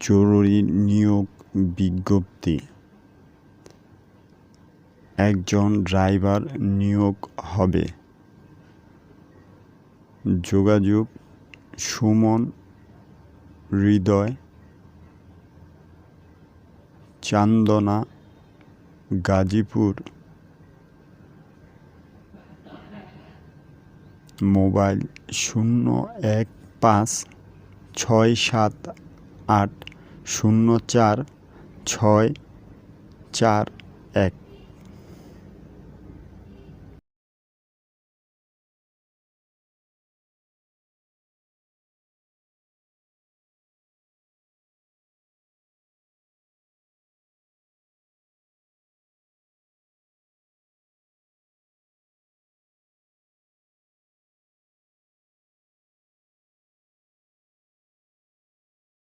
জরুরি নিয়োগ বিজ্ঞপ্তি। একজন ড্রাইভার নিয়োগ হবে। যোগাযোগ, সুমন, হৃদয়, চান্দনা, গাজীপুর। মোবাইল শূন্য এক পাঁচ ছয় সাত আট শূন্য চার ছয় চার এক।